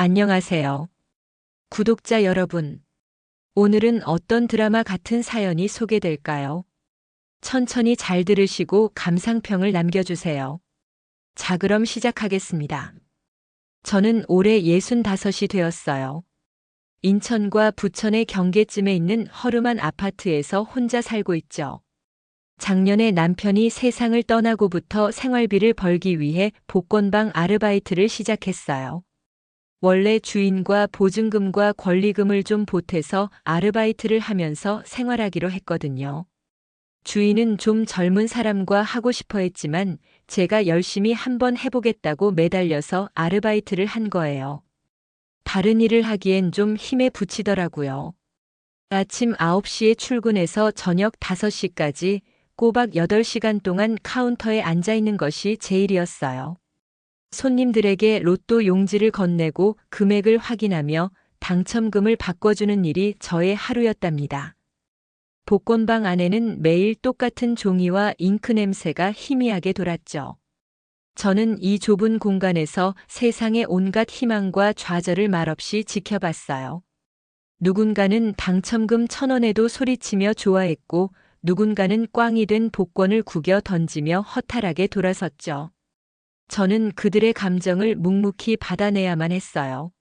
안녕하세요. 구독자 여러분. 오늘은 어떤 드라마 같은 사연이 소개될까요? 천천히 잘 들으시고 감상평을 남겨주세요. 자, 그럼 시작하겠습니다. 저는 올해 65이 되었어요. 인천과 부천의 경계쯤에 있는 허름한 아파트에서 혼자 살고 있죠. 작년에 남편이 세상을 떠나고부터 생활비를 벌기 위해 복권방 아르바이트를 시작했어요. 원래 주인과 보증금과 권리금을 좀 보태서 아르바이트를 하면서 생활하기로 했거든요. 주인은 좀 젊은 사람과 하고 싶어 했지만 제가 열심히 한번 해보겠다고 매달려서 아르바이트를 한 거예요. 다른 일을 하기엔 좀 힘에 부치더라고요. 아침 9시에 출근해서 저녁 5시까지 꼬박 8시간 동안 카운터에 앉아 있는 것이 제 일이었어요. 손님들에게 로또 용지를 건네고 금액을 확인하며 당첨금을 바꿔주는 일이 저의 하루였답니다. 복권방 안에는 매일 똑같은 종이와 잉크 냄새가 희미하게 돌았죠. 저는 이 좁은 공간에서 세상의 온갖 희망과 좌절을 말없이 지켜봤어요. 누군가는 당첨금 천 원에도 소리치며 좋아했고 누군가는 꽝이 된 복권을 구겨 던지며 허탈하게 돌아섰죠. 저는 그들의 감정을 묵묵히 받아내야만 했어요.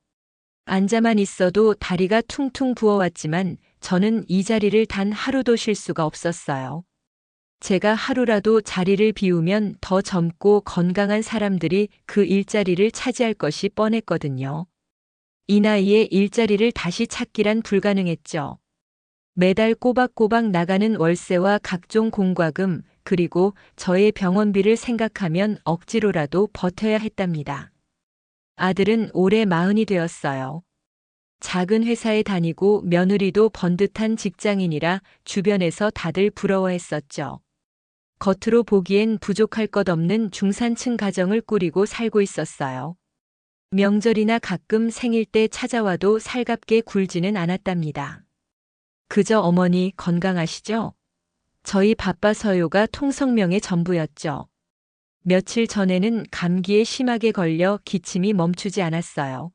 앉아만 있어도 다리가 퉁퉁 부어왔지만 저는 이 자리를 단 하루도 쉴 수가 없었어요. 제가 하루라도 자리를 비우면 더 젊고 건강한 사람들이 그 일자리를 차지할 것이 뻔했거든요. 이 나이에 일자리를 다시 찾기란 불가능했죠. 매달 꼬박꼬박 나가는 월세와 각종 공과금, 그리고 저의 병원비를 생각하면 억지로라도 버텨야 했답니다. 아들은 올해 마흔이 되었어요. 작은 회사에 다니고 며느리도 번듯한 직장인이라 주변에서 다들 부러워했었죠. 겉으로 보기엔 부족할 것 없는 중산층 가정을 꾸리고 살고 있었어요. 명절이나 가끔 생일 때 찾아와도 살갑게 굴지는 않았답니다. 그저 어머니 건강하시죠? 저희 바빠서요가 통성명의 전부였죠. 며칠 전에는 감기에 심하게 걸려 기침이 멈추지 않았어요.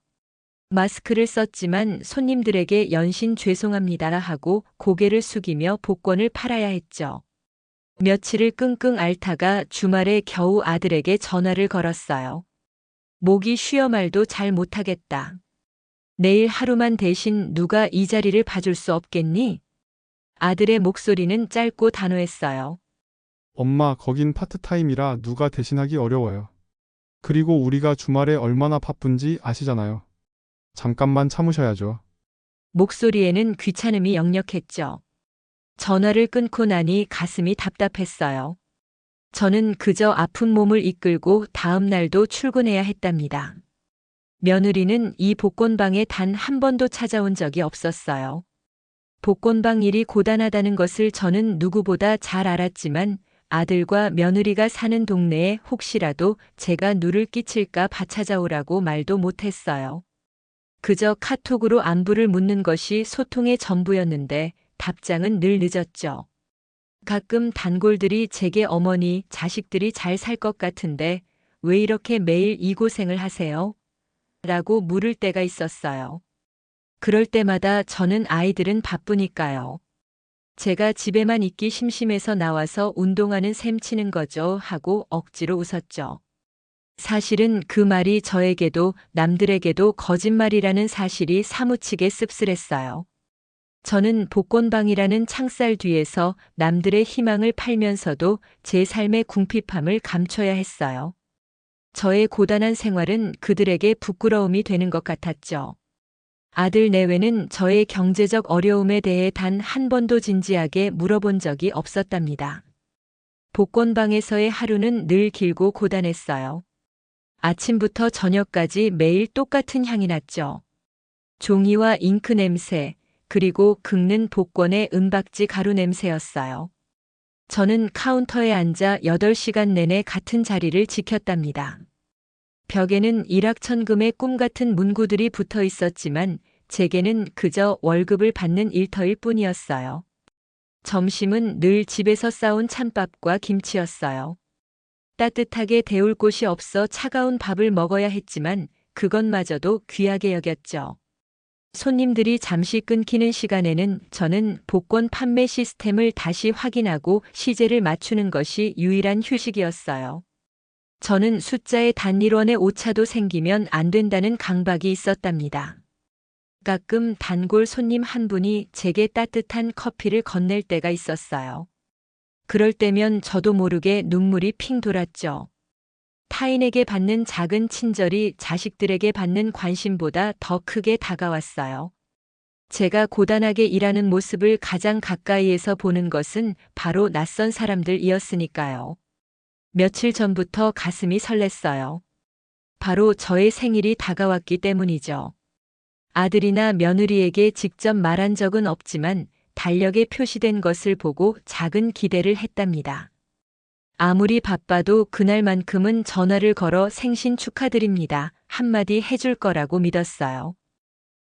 마스크를 썼지만 손님들에게 연신 죄송합니다 하고 고개를 숙이며 복권을 팔아야 했죠. 며칠을 끙끙 앓다가 주말에 겨우 아들에게 전화를 걸었어요. 목이 쉬어 말도 잘 못하겠다. 내일 하루만 대신 누가 이 자리를 봐줄 수 없겠니? 아들의 목소리는 짧고 단호했어요. 엄마, 거긴 파트타임이라 누가 대신하기 어려워요. 그리고 우리가 주말에 얼마나 바쁜지 아시잖아요. 잠깐만 참으셔야죠. 목소리에는 귀찮음이 역력했죠. 전화를 끊고 나니 가슴이 답답했어요. 저는 그저 아픈 몸을 이끌고 다음 날도 출근해야 했답니다. 며느리는 이 복권방에 단 한 번도 찾아온 적이 없었어요. 복권방 일이 고단하다는 것을 저는 누구보다 잘 알았지만 아들과 며느리가 사는 동네에 혹시라도 제가 누를 끼칠까 봐 찾아오라고 말도 못했어요. 그저 카톡으로 안부를 묻는 것이 소통의 전부였는데 답장은 늘 늦었죠. 가끔 단골들이 제게 어머니, 자식들이 잘 살 것 같은데 왜 이렇게 매일 이 고생을 하세요? 라고 물을 때가 있었어요. 그럴 때마다 저는 아이들은 바쁘니까요. 제가 집에만 있기 심심해서 나와서 운동하는 셈 치는 거죠 하고 억지로 웃었죠. 사실은 그 말이 저에게도 남들에게도 거짓말이라는 사실이 사무치게 씁쓸했어요. 저는 복권방이라는 창살 뒤에서 남들의 희망을 팔면서도 제 삶의 궁핍함을 감춰야 했어요. 저의 고단한 생활은 그들에게 부끄러움이 되는 것 같았죠. 아들 내외는 저의 경제적 어려움에 대해 단 한 번도 진지하게 물어본 적이 없었답니다. 복권방에서의 하루는 늘 길고 고단했어요. 아침부터 저녁까지 매일 똑같은 향이 났죠. 종이와 잉크 냄새, 그리고 긁는 복권의 은박지 가루 냄새였어요. 저는 카운터에 앉아 8시간 내내 같은 자리를 지켰답니다. 벽에는 일확천금의 꿈 같은 문구들이 붙어 있었지만 제게는 그저 월급을 받는 일터일 뿐이었어요. 점심은 늘 집에서 싸온 찬밥과 김치였어요. 따뜻하게 데울 곳이 없어 차가운 밥을 먹어야 했지만 그것마저도 귀하게 여겼죠. 손님들이 잠시 끊기는 시간에는 저는 복권 판매 시스템을 다시 확인하고 시제를 맞추는 것이 유일한 휴식이었어요. 저는 숫자의 단일원의 오차도 생기면 안 된다는 강박이 있었답니다. 가끔 단골 손님 한 분이 제게 따뜻한 커피를 건넬 때가 있었어요. 그럴 때면 저도 모르게 눈물이 핑 돌았죠. 타인에게 받는 작은 친절이 자식들에게 받는 관심보다 더 크게 다가왔어요. 제가 고단하게 일하는 모습을 가장 가까이에서 보는 것은 바로 낯선 사람들이었으니까요. 며칠 전부터 가슴이 설렜어요. 바로 저의 생일이 다가왔기 때문이죠. 아들이나 며느리에게 직접 말한 적은 없지만 달력에 표시된 것을 보고 작은 기대를 했답니다. 아무리 바빠도 그날만큼은 전화를 걸어 생신 축하드립니다. 한마디 해줄 거라고 믿었어요.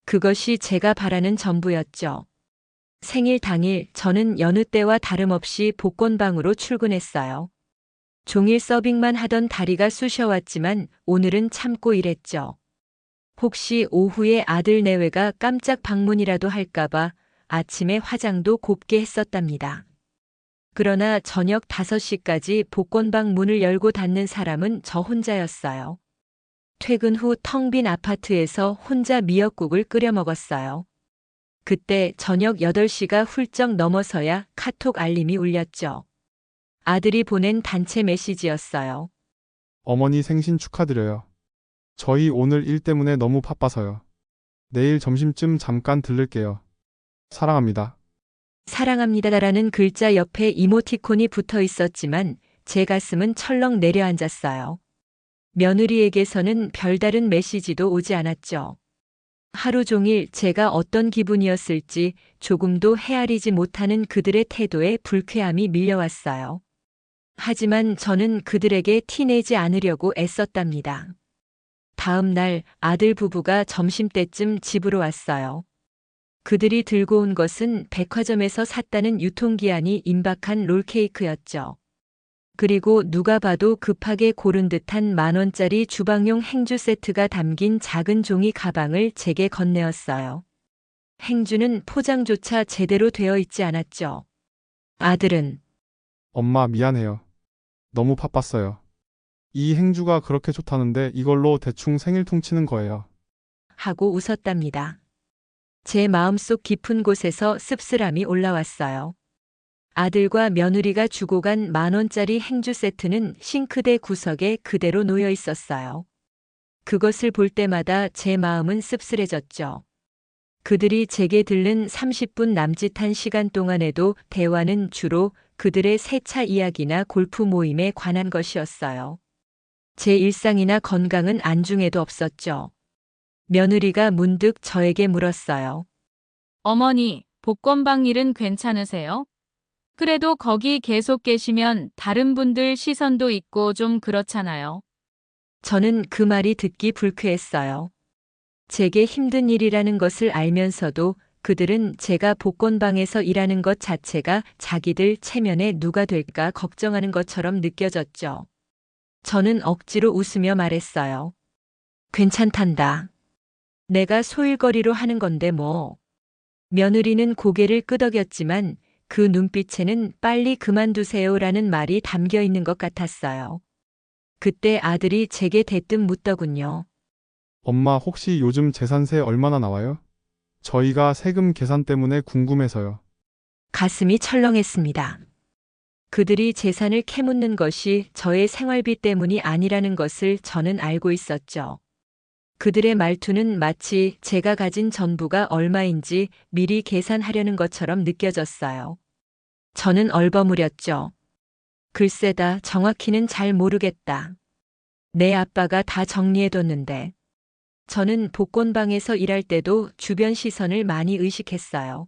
그것이 제가 바라는 전부였죠. 생일 당일 저는 여느 때와 다름없이 복권방으로 출근했어요. 종일 서빙만 하던 다리가 쑤셔왔지만 오늘은 참고 일했죠. 혹시 오후에 아들 내외가 깜짝 방문이라도 할까봐 아침에 화장도 곱게 했었답니다. 그러나 저녁 5시까지 복권방 문을 열고 닫는 사람은 저 혼자였어요. 퇴근 후 텅 빈 아파트에서 혼자 미역국을 끓여 먹었어요. 그때 저녁 8시가 훌쩍 넘어서야 카톡 알림이 울렸죠. 아들이 보낸 단체 메시지였어요. 어머니 생신 축하드려요. 저희 오늘 일 때문에 너무 바빠서요. 내일 점심쯤 잠깐 들를게요. 사랑합니다. 사랑합니다라는 글자 옆에 이모티콘이 붙어 있었지만 제 가슴은 철렁 내려앉았어요. 며느리에게서는 별다른 메시지도 오지 않았죠. 하루 종일 제가 어떤 기분이었을지 조금도 헤아리지 못하는 그들의 태도에 불쾌함이 밀려왔어요. 하지만 저는 그들에게 티내지 않으려고 애썼답니다. 다음 날 아들 부부가 점심때쯤 집으로 왔어요. 그들이 들고 온 것은 백화점에서 샀다는 유통기한이 임박한 롤케이크였죠. 그리고 누가 봐도 급하게 고른 듯한 만원짜리 주방용 행주 세트가 담긴 작은 종이 가방을 제게 건네었어요. 행주는 포장조차 제대로 되어 있지 않았죠. 아들은 엄마 미안해요. 너무 바빴어요. 이 행주가 그렇게 좋다는데 이걸로 대충 생일 퉁치는 거예요. 하고 웃었답니다. 제 마음속 깊은 곳에서 씁쓸함이 올라왔어요. 아들과 며느리가 주고 간 만원짜리 행주 세트는 싱크대 구석에 그대로 놓여 있었어요. 그것을 볼 때마다 제 마음은 씁쓸해졌죠. 그들이 제게 들른 30분 남짓한 시간 동안에도 대화는 주로 그들의 세차 이야기나 골프 모임에 관한 것이었어요. 제 일상이나 건강은 안중에도 없었죠. 며느리가 문득 저에게 물었어요. 어머니, 복권방 일은 괜찮으세요? 그래도 거기 계속 계시면 다른 분들 시선도 있고 좀 그렇잖아요. 저는 그 말이 듣기 불쾌했어요. 제게 힘든 일이라는 것을 알면서도 그들은 제가 복권방에서 일하는 것 자체가 자기들 체면에 누가 될까 걱정하는 것처럼 느껴졌죠. 저는 억지로 웃으며 말했어요. 괜찮단다. 내가 소일거리로 하는 건데 뭐. 며느리는 고개를 끄덕였지만 그 눈빛에는 빨리 그만두세요라는 말이 담겨 있는 것 같았어요. 그때 아들이 제게 대뜸 묻더군요. 엄마 혹시 요즘 재산세 얼마나 나와요? 저희가 세금 계산 때문에 궁금해서요. 가슴이 철렁했습니다. 그들이 재산을 캐묻는 것이 저의 생활비 때문이 아니라는 것을 저는 알고 있었죠. 그들의 말투는 마치 제가 가진 전부가 얼마인지 미리 계산하려는 것처럼 느껴졌어요. 저는 얼버무렸죠. 글쎄다, 정확히는 잘 모르겠다. 내 아빠가 다 정리해뒀는데. 저는 복권방에서 일할 때도 주변 시선을 많이 의식했어요.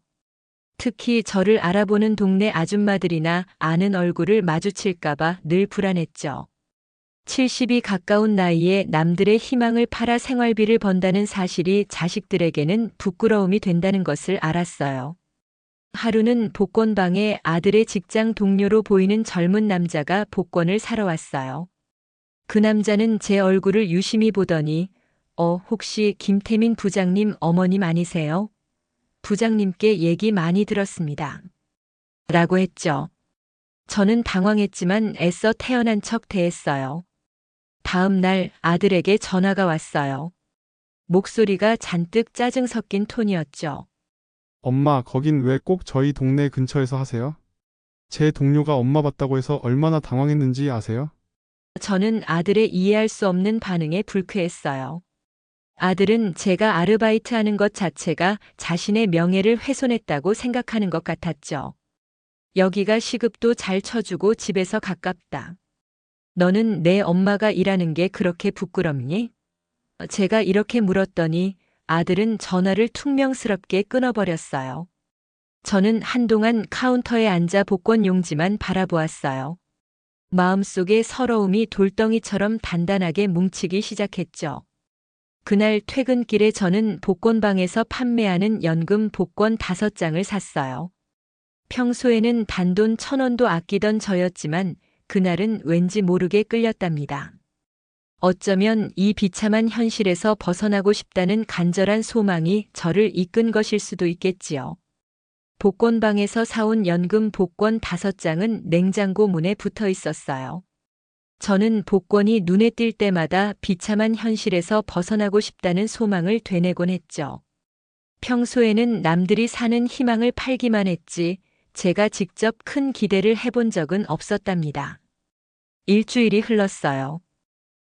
특히 저를 알아보는 동네 아줌마들이나 아는 얼굴을 마주칠까봐 늘 불안했죠. 70이 가까운 나이에 남들의 희망을 팔아 생활비를 번다는 사실이 자식들에게는 부끄러움이 된다는 것을 알았어요. 하루는 복권방에 아들의 직장 동료로 보이는 젊은 남자가 복권을 사러 왔어요. 그 남자는 제 얼굴을 유심히 보더니 어, 혹시 김태민 부장님 어머님 아니세요? 부장님께 얘기 많이 들었습니다. 라고 했죠. 저는 당황했지만 애써 태어난 척 대했어요. 다음 날 아들에게 전화가 왔어요. 목소리가 잔뜩 짜증 섞인 톤이었죠. 엄마, 거긴 왜 꼭 저희 동네 근처에서 하세요? 제 동료가 엄마 봤다고 해서 얼마나 당황했는지 아세요? 저는 아들의 이해할 수 없는 반응에 불쾌했어요. 아들은 제가 아르바이트 하는 것 자체가 자신의 명예를 훼손했다고 생각하는 것 같았죠. 여기가 시급도 잘 쳐주고 집에서 가깝다. 너는 내 엄마가 일하는 게 그렇게 부끄럽니? 제가 이렇게 물었더니 아들은 전화를 퉁명스럽게 끊어버렸어요. 저는 한동안 카운터에 앉아 복권 용지만 바라보았어요. 마음속에 서러움이 돌덩이처럼 단단하게 뭉치기 시작했죠. 그날 퇴근길에 저는 복권방에서 판매하는 연금 복권 다섯 장을 샀어요. 평소에는 단돈 천 원도 아끼던 저였지만 그날은 왠지 모르게 끌렸답니다. 어쩌면 이 비참한 현실에서 벗어나고 싶다는 간절한 소망이 저를 이끈 것일 수도 있겠지요. 복권방에서 사온 연금 복권 다섯 장은 냉장고 문에 붙어 있었어요. 저는 복권이 눈에 띌 때마다 비참한 현실에서 벗어나고 싶다는 소망을 되뇌곤 했죠. 평소에는 남들이 사는 희망을 팔기만 했지 제가 직접 큰 기대를 해본 적은 없었답니다. 일주일이 흘렀어요.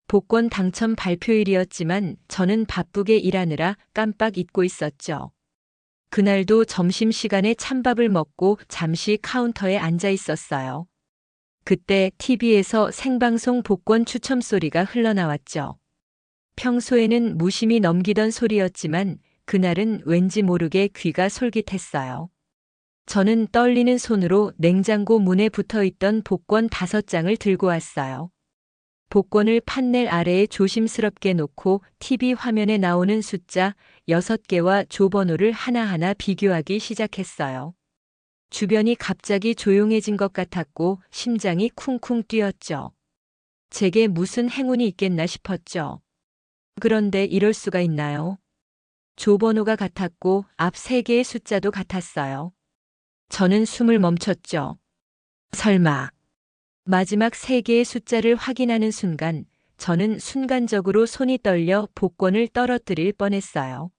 복권 당첨 발표일이었지만 저는 바쁘게 일하느라 깜빡 잊고 있었죠. 그날도 점심시간에 찬밥을 먹고 잠시 카운터에 앉아 있었어요. 그때 TV에서 생방송 복권 추첨 소리가 흘러나왔죠. 평소에는 무심히 넘기던 소리였지만 그날은 왠지 모르게 귀가 솔깃했어요. 저는 떨리는 손으로 냉장고 문에 붙어 있던 복권 다섯 장을 들고 왔어요. 복권을 판넬 아래에 조심스럽게 놓고 TV 화면에 나오는 숫자 6개와 조번호를 하나하나 비교하기 시작했어요. 주변이 갑자기 조용해진 것 같았고 심장이 쿵쿵 뛰었죠. 제게 무슨 행운이 있겠나 싶었죠. 그런데 이럴 수가 있나요? 조번호가 같았고 앞 세 개의 숫자도 같았어요. 저는 숨을 멈췄죠. 설마. 마지막 세 개의 숫자를 확인하는 순간 저는 순간적으로 손이 떨려 복권을 떨어뜨릴 뻔했어요.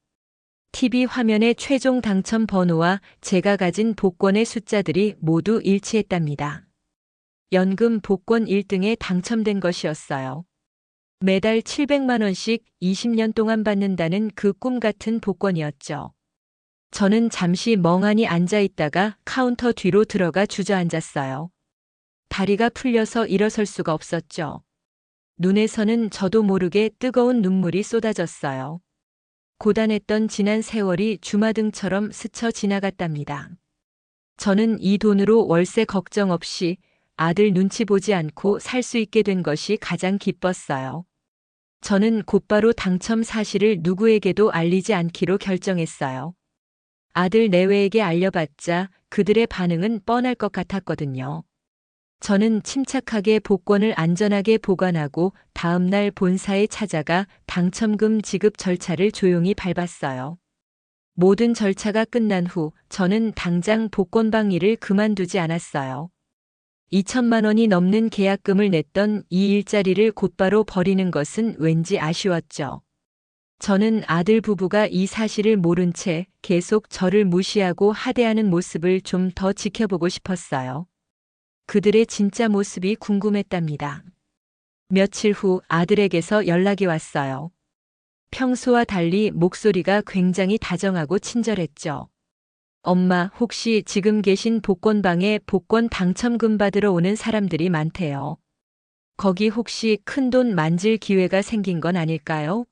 TV 화면의 최종 당첨 번호와 제가 가진 복권의 숫자들이 모두 일치했답니다. 연금 복권 1등에 당첨된 것이었어요. 매달 700만원씩 20년 동안 받는다는 그 꿈 같은 복권이었죠. 저는 잠시 멍하니 앉아 있다가 카운터 뒤로 들어가 주저앉았어요. 다리가 풀려서 일어설 수가 없었죠. 눈에서는 저도 모르게 뜨거운 눈물이 쏟아졌어요. 고단했던 지난 세월이 주마등처럼 스쳐 지나갔답니다. 저는 이 돈으로 월세 걱정 없이 아들 눈치 보지 않고 살 수 있게 된 것이 가장 기뻤어요. 저는 곧바로 당첨 사실을 누구에게도 알리지 않기로 결정했어요. 아들 내외에게 알려봤자 그들의 반응은 뻔할 것 같았거든요. 저는 침착하게 복권을 안전하게 보관하고 다음날 본사에 찾아가 당첨금 지급 절차를 조용히 밟았어요. 모든 절차가 끝난 후 저는 당장 복권방 일을 그만두지 않았어요. 2천만 원이 넘는 계약금을 냈던 이 일자리를 곧바로 버리는 것은 왠지 아쉬웠죠. 저는 아들 부부가 이 사실을 모른 채 계속 저를 무시하고 하대하는 모습을 좀 더 지켜보고 싶었어요. 그들의 진짜 모습이 궁금했답니다. 며칠 후 아들에게서 연락이 왔어요. 평소와 달리 목소리가 굉장히 다정하고 친절했죠. 엄마, 혹시 지금 계신 복권방에 복권 당첨금 받으러 오는 사람들이 많대요. 거기 혹시 큰 돈 만질 기회가 생긴 건 아닐까요?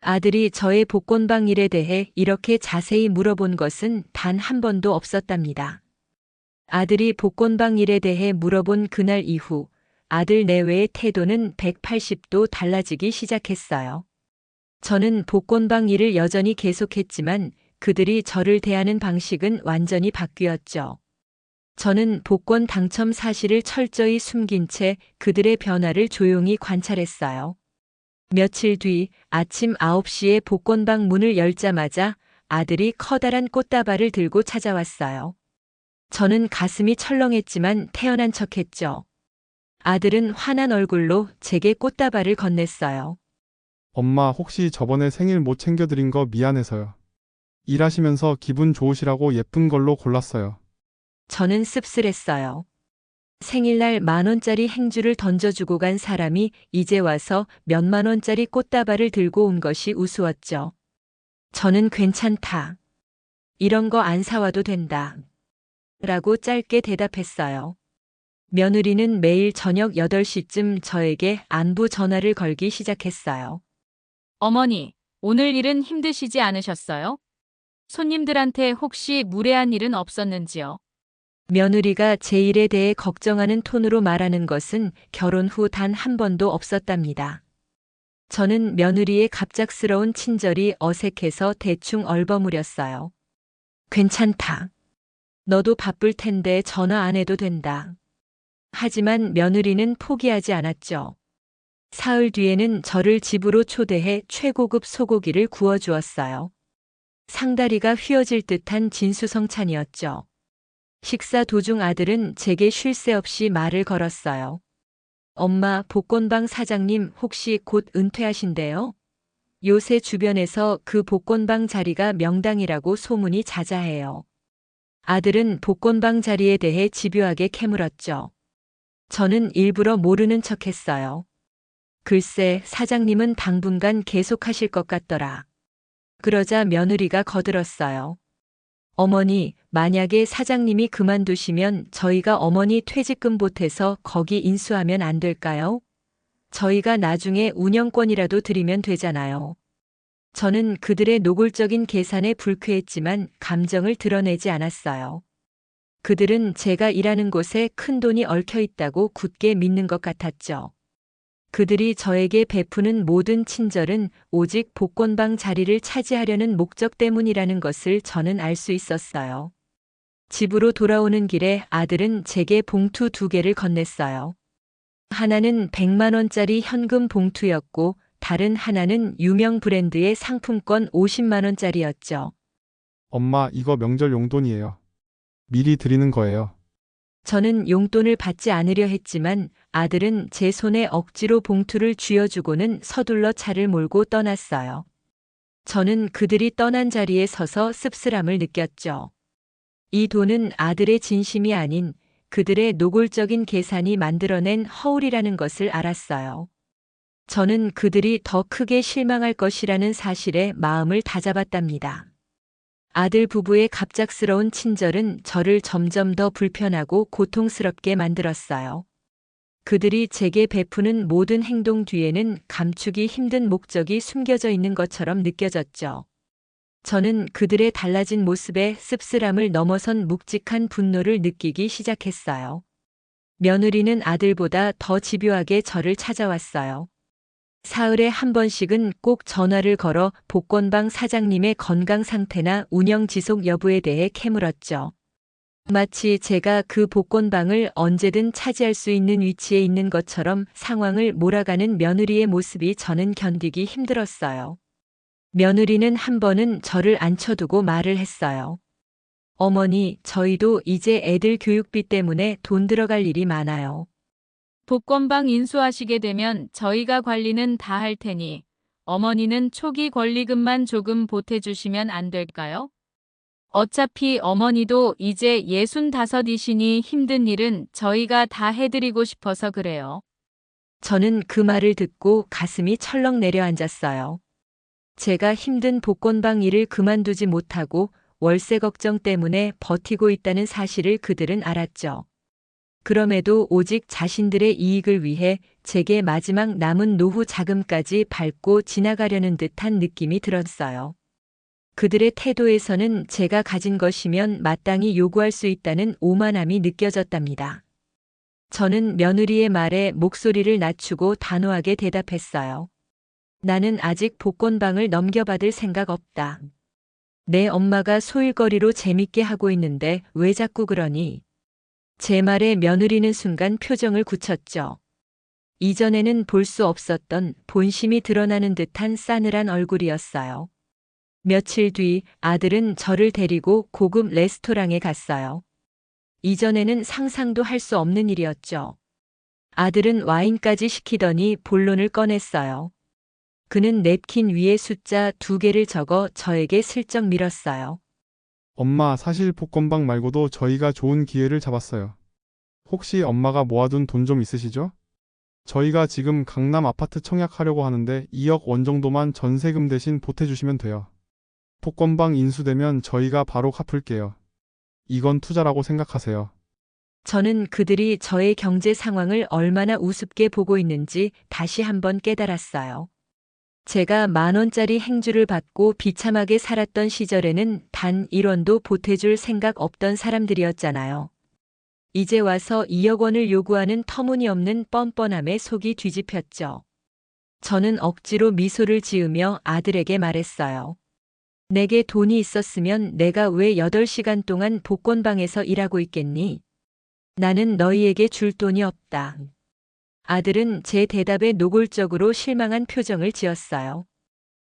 아들이 저의 복권방 일에 대해 이렇게 자세히 물어본 것은 단 한 번도 없었답니다. 아들이 복권방 일에 대해 물어본 그날 이후 아들 내외의 태도는 180도 달라지기 시작했어요. 저는 복권방 일을 여전히 계속했지만 그들이 저를 대하는 방식은 완전히 바뀌었죠. 저는 복권 당첨 사실을 철저히 숨긴 채 그들의 변화를 조용히 관찰했어요. 며칠 뒤 아침 9시에 복권방 문을 열자마자 아들이 커다란 꽃다발을 들고 찾아왔어요. 저는 가슴이 철렁했지만 태어난 척 했죠. 아들은 화난 얼굴로 제게 꽃다발을 건넸어요. 엄마 혹시 저번에 생일 못 챙겨드린 거 미안해서요. 일하시면서 기분 좋으시라고 예쁜 걸로 골랐어요. 저는 씁쓸했어요. 생일날 만 원짜리 행주를 던져주고 간 사람이 이제 와서 몇만 원짜리 꽃다발을 들고 온 것이 우스웠죠. 저는 괜찮다. 이런 거 안 사와도 된다. 라고 짧게 대답했어요. 며느리는 매일 저녁 8시쯤 저에게 안부 전화를 걸기 시작했어요. 어머니, 오늘 일은 힘드시지 않으셨어요? 손님들한테 혹시 무례한 일은 없었는지요? 며느리가 제 일에 대해 걱정하는 톤으로 말하는 것은 결혼 후 단 한 번도 없었답니다. 저는 며느리의 갑작스러운 친절이 어색해서 대충 얼버무렸어요. 괜찮다. 너도 바쁠 텐데 전화 안 해도 된다. 하지만 며느리는 포기하지 않았죠. 사흘 뒤에는 저를 집으로 초대해 최고급 소고기를 구워주었어요. 상다리가 휘어질 듯한 진수성찬이었죠. 식사 도중 아들은 제게 쉴 새 없이 말을 걸었어요. 엄마, 복권방 사장님 혹시 곧 은퇴하신대요? 요새 주변에서 그 복권방 자리가 명당이라고 소문이 자자해요. 아들은 복권방 자리에 대해 집요하게 캐물었죠. 저는 일부러 모르는 척 했어요. 글쎄, 사장님은 당분간 계속 하실 것 같더라. 그러자 며느리가 거들었어요. 어머니, 만약에 사장님이 그만두시면 저희가 어머니 퇴직금 보태서 거기 인수하면 안 될까요? 저희가 나중에 운영권이라도 드리면 되잖아요. 저는 그들의 노골적인 계산에 불쾌했지만 감정을 드러내지 않았어요. 그들은 제가 일하는 곳에 큰 돈이 얽혀 있다고 굳게 믿는 것 같았죠. 그들이 저에게 베푸는 모든 친절은 오직 복권방 자리를 차지하려는 목적 때문이라는 것을 저는 알 수 있었어요. 집으로 돌아오는 길에 아들은 제게 봉투 두 개를 건넸어요. 하나는 100만 원짜리 현금 봉투였고 다른 하나는 유명 브랜드의 상품권 50만 원짜리였죠. 엄마 이거 명절 용돈이에요. 미리 드리는 거예요. 저는 용돈을 받지 않으려 했지만 아들은 제 손에 억지로 봉투를 쥐어주고는 서둘러 차를 몰고 떠났어요. 저는 그들이 떠난 자리에 서서 씁쓸함을 느꼈죠. 이 돈은 아들의 진심이 아닌 그들의 노골적인 계산이 만들어낸 허울이라는 것을 알았어요. 저는 그들이 더 크게 실망할 것이라는 사실에 마음을 다잡았답니다. 아들 부부의 갑작스러운 친절은 저를 점점 더 불편하고 고통스럽게 만들었어요. 그들이 제게 베푸는 모든 행동 뒤에는 감추기 힘든 목적이 숨겨져 있는 것처럼 느껴졌죠. 저는 그들의 달라진 모습에 씁쓸함을 넘어선 묵직한 분노를 느끼기 시작했어요. 며느리는 아들보다 더 집요하게 저를 찾아왔어요. 사흘에 한 번씩은 꼭 전화를 걸어 복권방 사장님의 건강 상태나 운영 지속 여부에 대해 캐물었죠. 마치 제가 그 복권방을 언제든 차지할 수 있는 위치에 있는 것처럼 상황을 몰아가는 며느리의 모습이 저는 견디기 힘들었어요. 며느리는 한 번은 저를 앉혀두고 말을 했어요. 어머니, 저희도 이제 애들 교육비 때문에 돈 들어갈 일이 많아요. 복권방 인수하시게 되면 저희가 관리는 다 할 테니 어머니는 초기 권리금만 조금 보태주시면 안 될까요? 어차피 어머니도 이제 예순 다섯이시니 힘든 일은 저희가 다 해드리고 싶어서 그래요. 저는 그 말을 듣고 가슴이 철렁 내려앉았어요. 제가 힘든 복권방 일을 그만두지 못하고 월세 걱정 때문에 버티고 있다는 사실을 그들은 알았죠. 그럼에도 오직 자신들의 이익을 위해 제게 마지막 남은 노후 자금까지 밟고 지나가려는 듯한 느낌이 들었어요. 그들의 태도에서는 제가 가진 것이면 마땅히 요구할 수 있다는 오만함이 느껴졌답니다. 저는 며느리의 말에 목소리를 낮추고 단호하게 대답했어요. 나는 아직 복권방을 넘겨받을 생각 없다. 내 엄마가 소일거리로 재밌게 하고 있는데 왜 자꾸 그러니? 제 말에 며느리는 순간 표정을 굳혔죠. 이전에는 볼 수 없었던 본심이 드러나는 듯한 싸늘한 얼굴이었어요. 며칠 뒤 아들은 저를 데리고 고급 레스토랑에 갔어요. 이전에는 상상도 할 수 없는 일이었죠. 아들은 와인까지 시키더니 본론을 꺼냈어요. 그는 냅킨 위에 숫자 두 개를 적어 저에게 슬쩍 밀었어요. 엄마, 사실 복권방 말고도 저희가 좋은 기회를 잡았어요. 혹시 엄마가 모아둔 돈 좀 있으시죠? 저희가 지금 강남 아파트 청약하려고 하는데 2억 원 정도만 전세금 대신 보태주시면 돼요. 복권방 인수되면 저희가 바로 갚을게요. 이건 투자라고 생각하세요. 저는 그들이 저의 경제 상황을 얼마나 우습게 보고 있는지 다시 한번 깨달았어요. 제가 만 원짜리 행주를 받고 비참하게 살았던 시절에는 단 1원도 보태줄 생각 없던 사람들이었잖아요. 이제 와서 2억 원을 요구하는 터무니없는 뻔뻔함에 속이 뒤집혔죠. 저는 억지로 미소를 지으며 아들에게 말했어요. 내게 돈이 있었으면 내가 왜 8시간 동안 복권방에서 일하고 있겠니? 나는 너희에게 줄 돈이 없다. 아들은 제 대답에 노골적으로 실망한 표정을 지었어요.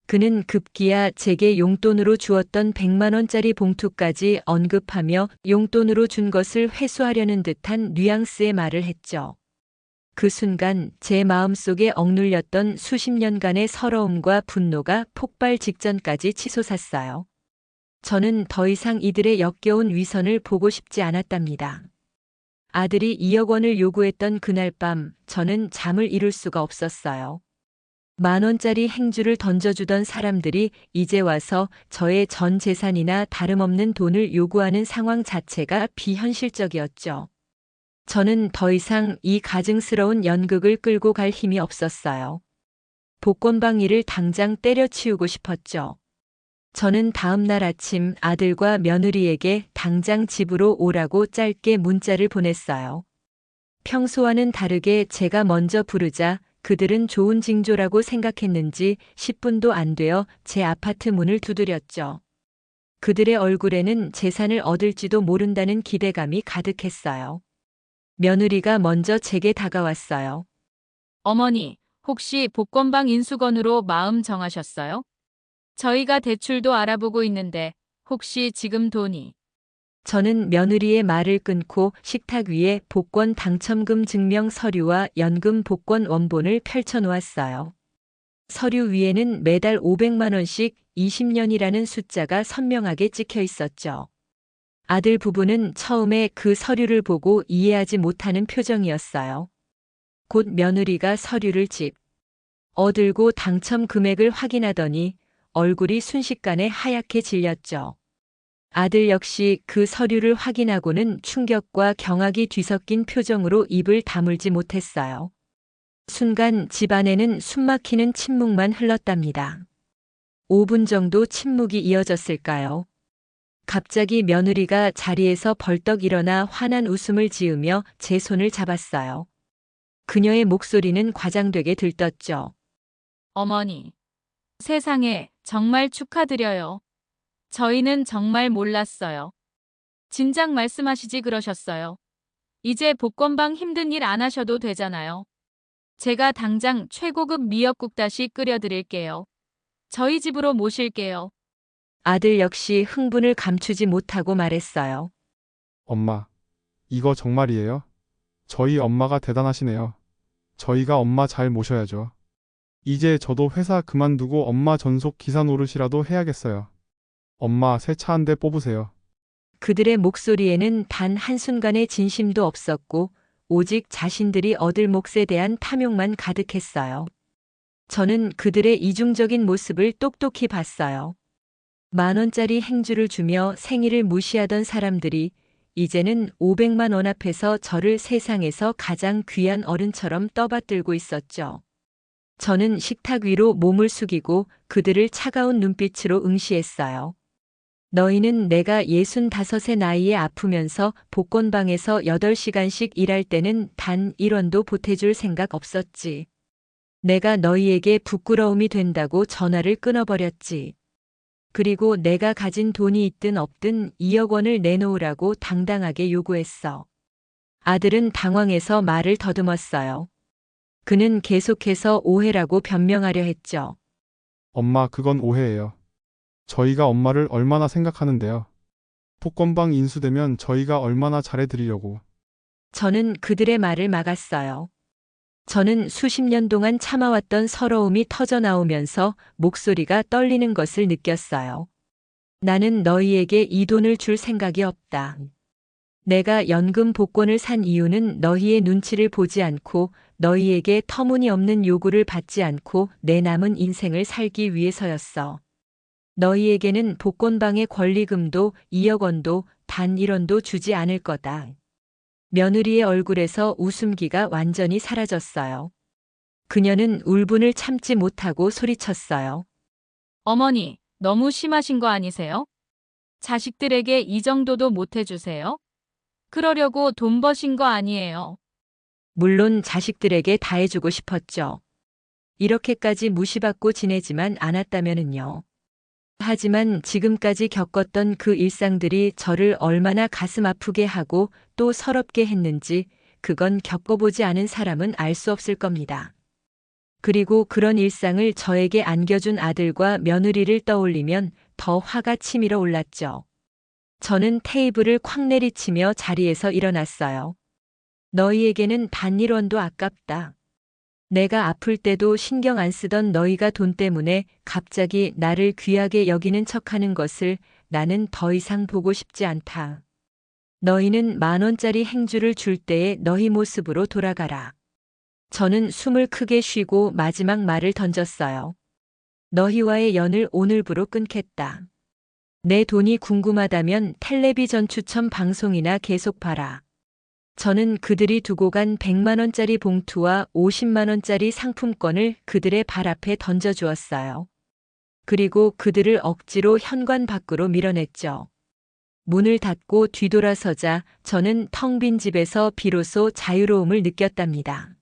그는 급기야 제게 용돈으로 주었던 100만원짜리 봉투까지 언급하며 용돈으로 준 것을 회수하려는 듯한 뉘앙스의 말을 했죠. 그 순간 제 마음속에 억눌렸던 수십 년간의 서러움과 분노가 폭발 직전까지 치솟았어요. 저는 더 이상 이들의 역겨운 위선을 보고 싶지 않았답니다. 아들이 2억 원을 요구했던 그날 밤 저는 잠을 이룰 수가 없었어요. 만 원짜리 행주를 던져주던 사람들이 이제 와서 저의 전 재산이나 다름없는 돈을 요구하는 상황 자체가 비현실적이었죠. 저는 더 이상 이 가증스러운 연극을 끌고 갈 힘이 없었어요. 복권방 일을 당장 때려치우고 싶었죠. 저는 다음 날 아침 아들과 며느리에게 당장 집으로 오라고 짧게 문자를 보냈어요. 평소와는 다르게 제가 먼저 부르자 그들은 좋은 징조라고 생각했는지 10분도 안 되어 제 아파트 문을 두드렸죠. 그들의 얼굴에는 재산을 얻을지도 모른다는 기대감이 가득했어요. 며느리가 먼저 제게 다가왔어요. 어머니, 혹시 복권방 인수건으로 마음 정하셨어요? 저희가 대출도 알아보고 있는데 혹시 지금 돈이 저는 며느리의 말을 끊고 식탁 위에 복권 당첨금 증명 서류와 연금 복권 원본을 펼쳐 놓았어요. 서류 위에는 매달 500만 원씩 20년이라는 숫자가 선명하게 찍혀 있었죠. 아들 부부는 처음에 그 서류를 보고 이해하지 못하는 표정이었어요. 곧 며느리가 서류를 집 어들고 당첨 금액을 확인하더니 얼굴이 순식간에 하얗게 질렸죠. 아들 역시 그 서류를 확인하고는 충격과 경악이 뒤섞인 표정으로 입을 다물지 못했어요. 순간 집안에는 숨막히는 침묵만 흘렀답니다. 5분 정도 침묵이 이어졌을까요? 갑자기 며느리가 자리에서 벌떡 일어나 환한 웃음을 지으며 제 손을 잡았어요. 그녀의 목소리는 과장되게 들떴죠. 어머니. 세상에 정말 축하드려요. 저희는 정말 몰랐어요. 진작 말씀하시지 그러셨어요. 이제 복권방 힘든 일 안 하셔도 되잖아요. 제가 당장 최고급 미역국 다시 끓여드릴게요. 저희 집으로 모실게요. 아들 역시 흥분을 감추지 못하고 말했어요. 엄마, 이거 정말이에요? 저희 엄마가 대단하시네요. 저희가 엄마 잘 모셔야죠. 이제 저도 회사 그만두고 엄마 전속 기사 노릇이라도 해야겠어요. 엄마 새 차 한 대 뽑으세요. 그들의 목소리에는 단 한순간의 진심도 없었고 오직 자신들이 얻을 몫에 대한 탐욕만 가득했어요. 저는 그들의 이중적인 모습을 똑똑히 봤어요. 만 원짜리 행주를 주며 생일을 무시하던 사람들이 이제는 500만 원 앞에서 저를 세상에서 가장 귀한 어른처럼 떠받들고 있었죠. 저는 식탁 위로 몸을 숙이고 그들을 차가운 눈빛으로 응시했어요. 너희는 내가 65의 나이에 아프면서 복권방에서 8시간씩 일할 때는 단 1원도 보태줄 생각 없었지. 내가 너희에게 부끄러움이 된다고 전화를 끊어버렸지. 그리고 내가 가진 돈이 있든 없든 2억 원을 내놓으라고 당당하게 요구했어. 아들은 당황해서 말을 더듬었어요. 그는 계속해서 오해라고 변명하려 했죠. 엄마, 그건 오해예요. 저희가 엄마를 얼마나 생각하는데요. 복권방 인수되면 저희가 얼마나 잘해드리려고. 저는 그들의 말을 막았어요. 저는 수십 년 동안 참아왔던 서러움이 터져 나오면서 목소리가 떨리는 것을 느꼈어요. 나는 너희에게 이 돈을 줄 생각이 없다. 내가 연금 복권을 산 이유는 너희의 눈치를 보지 않고 너희에게 터무니없는 요구를 받지 않고 내 남은 인생을 살기 위해서였어. 너희에게는 복권방의 권리금도 2억 원도 단 1원도 주지 않을 거다. 며느리의 얼굴에서 웃음기가 완전히 사라졌어요. 그녀는 울분을 참지 못하고 소리쳤어요. 어머니, 너무 심하신 거 아니세요? 자식들에게 이 정도도 못 해주세요? 그러려고 돈 버신 거 아니에요. 물론 자식들에게 다 해주고 싶었죠. 이렇게까지 무시받고 지내지만 않았다면은요. 하지만 지금까지 겪었던 그 일상들이 저를 얼마나 가슴 아프게 하고 또 서럽게 했는지 그건 겪어보지 않은 사람은 알 수 없을 겁니다. 그리고 그런 일상을 저에게 안겨준 아들과 며느리를 떠올리면 더 화가 치밀어 올랐죠. 저는 테이블을 콱 내리치며 자리에서 일어났어요. 너희에게는 단일원도 아깝다. 내가 아플 때도 신경 안 쓰던 너희가 돈 때문에 갑자기 나를 귀하게 여기는 척하는 것을 나는 더 이상 보고 싶지 않다. 너희는 만 원짜리 행주를 줄 때의 너희 모습으로 돌아가라. 저는 숨을 크게 쉬고 마지막 말을 던졌어요. 너희와의 연을 오늘부로 끊겠다. 내 돈이 궁금하다면 텔레비전 추천 방송이나 계속 봐라. 저는 그들이 두고 간 100만원짜리 봉투와 50만원짜리 상품권을 그들의 발 앞에 던져주었어요. 그리고 그들을 억지로 현관 밖으로 밀어냈죠. 문을 닫고 뒤돌아서자 저는 텅 빈 집에서 비로소 자유로움을 느꼈답니다.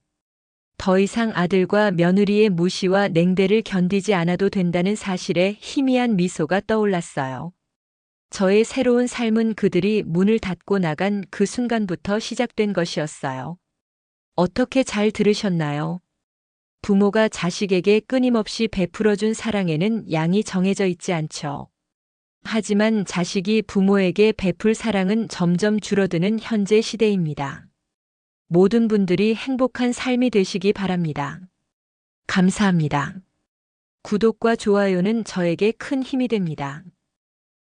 더 이상 아들과 며느리의 무시와 냉대를 견디지 않아도 된다는 사실에 희미한 미소가 떠올랐어요. 저의 새로운 삶은 그들이 문을 닫고 나간 그 순간부터 시작된 것이었어요. 어떻게 잘 들으셨나요? 부모가 자식에게 끊임없이 베풀어준 사랑에는 양이 정해져 있지 않죠. 하지만 자식이 부모에게 베풀 사랑은 점점 줄어드는 현재 시대입니다. 모든 분들이 행복한 삶이 되시기 바랍니다. 감사합니다. 구독과 좋아요는 저에게 큰 힘이 됩니다.